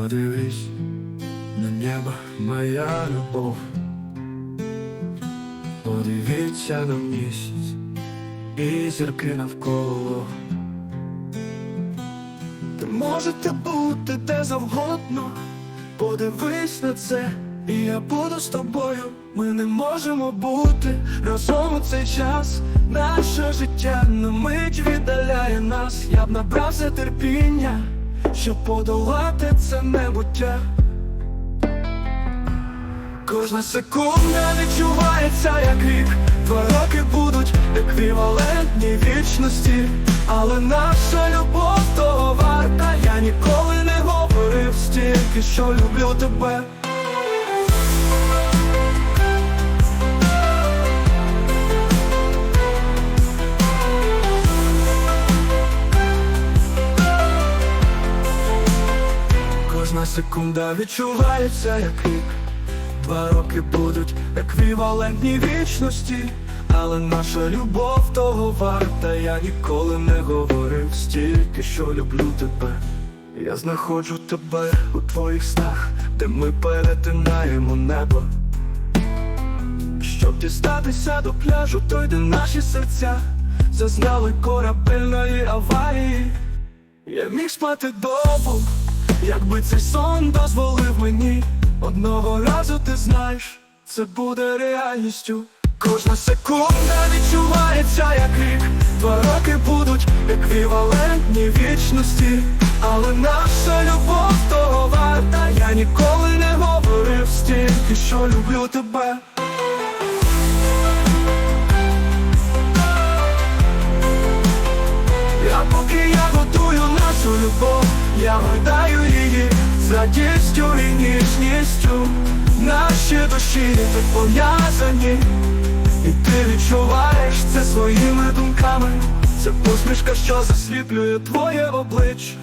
Подивись на небо, моя любов. Подивіться на місяць і зірки навколо. Ти можете бути де завгодно, подивись на це, і я буду з тобою. Ми не можемо бути разом у цей час. Наше життя на мить віддаляє нас. Я б набрався терпіння, щоб подолати це небуття. Кожна секунда відчувається як рік Два роки будуть еквівалентні вічності Але наша любов того варта Я ніколи не говорив стільки, що люблю тебе секунда відчувається як рік Два роки будуть еквівалентні вічності, але наша любов того варта. Я ніколи не говорив стільки, що люблю тебе. Я знаходжу тебе у твоїх снах, де ми перетинаємо небо. Щоб дістатися до пляжу, той де наші серця зазнали корабельної аварії. Я міг спати довго, якби цей сон дозволив мені. Одного разу ти знаєш, це буде реальністю. Кожна секунда відчувається як рік. Два роки будуть еквівалентні вічності. Але наша любов того варта. Я ніколи не говорив стільки, що люблю тебе. Нашу любов, я гойдаю її радістю і ніжністю. Наші душі так пов'язані, і ти відчуваєш це своїми думками. Це посмішка, що засліплює твоє обличчя.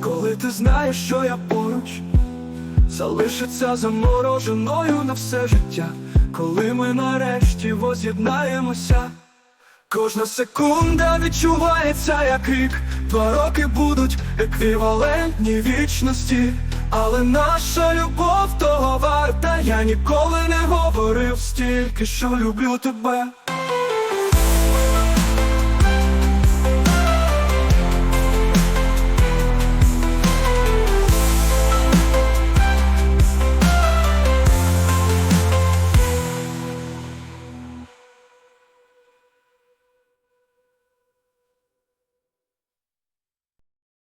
Коли ти знаєш, що я поруч, залишиться замороженою на все життя, коли ми нарешті воз'єднаємося. Кожна секунда відчувається як рік, два роки будуть еквівалентні вічності, але наша любов того варта. Я ніколи не говорив стільки, що люблю тебе.